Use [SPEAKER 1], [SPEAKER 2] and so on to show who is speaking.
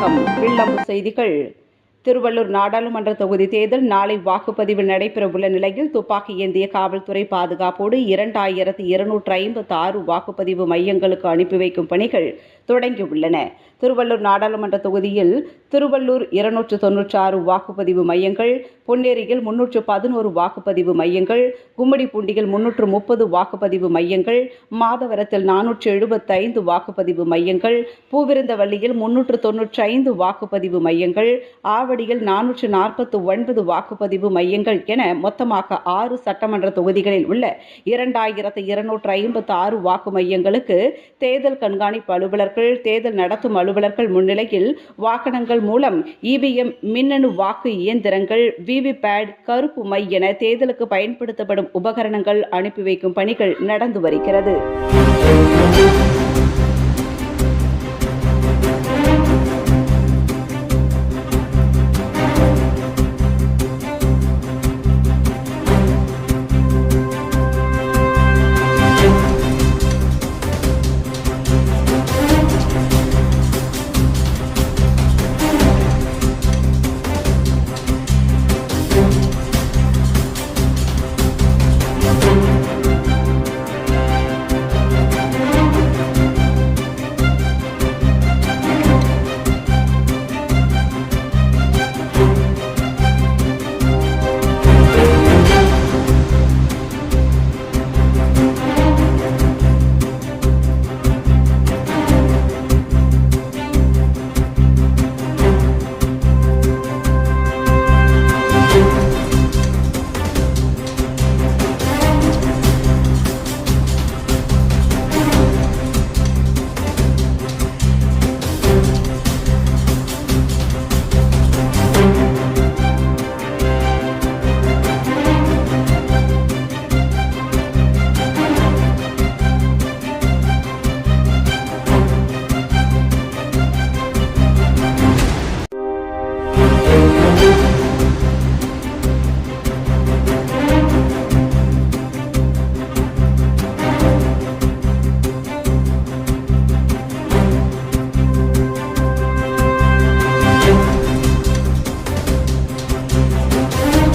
[SPEAKER 1] தமிழகம் வில்லம்பு செய்திகள். திருவள்ளூர் நாடாளுமன்ற தொகுதி தேர்தல் நாளை வாக்குப்பதிவு நடைபெறவுள்ள நிலையில் துப்பாக்கி ஏந்திய காவல்துறை பாதுகாப்போடு இரண்டாயிரத்து இருநூற்று ஐம்பத்தி ஆறு வாக்குப்பதிவு மையங்களுக்கு அனுப்பி வைக்கும் பணிகள் தொடங்கியுள்ளன. திருவள்ளூர் நாடாளுமன்ற தொகுதியில் திருவள்ளூர் இருநூற்று தொன்னூற்றி ஆறு வாக்குப்பதிவு மையங்கள் பொன்னேரியில் முன்னூற்று பதினோரு வாக்குப்பதிவு மையங்கள் கும்மிடிப்பூண்டியில் முன்னூற்று முப்பது வாக்குப்பதிவு மையங்கள் மாதவரத்தில் நானூற்று எழுபத்தைந்து வாக்குப்பதிவு மையங்கள் பூவிருந்தவள்ளியில் முன்னூற்று தொன்னூற்றி ஐந்து வாக்குப்பதிவு மையங்கள் ஆவடியில் நானூற்று நாற்பத்து ஒன்பது வாக்குப்பதிவு மையங்கள் என மொத்தமாக ஆறு சட்டமன்ற தொகுதிகளில் உள்ள இரண்டாயிரத்து இருநூற்று ஐம்பத்து ஆறு வாக்கு மையங்களுக்கு தேர்தல் கண்காணிப்பு அலுவலர்கள் தேர்தல் நடத்தும் அலுவலர்கள் முன்னிலையில் வாகனங்கள் மூலம் இவிஎம் மின்னணு வாக்கு இயந்திரங்கள் விவிபேட் கருப்பு மை என தேர்தலுக்கு பயன்படுத்தப்படும் உபகரணங்கள் அனுப்பி வைக்கும் பணிகள் நடந்து வருகிறது.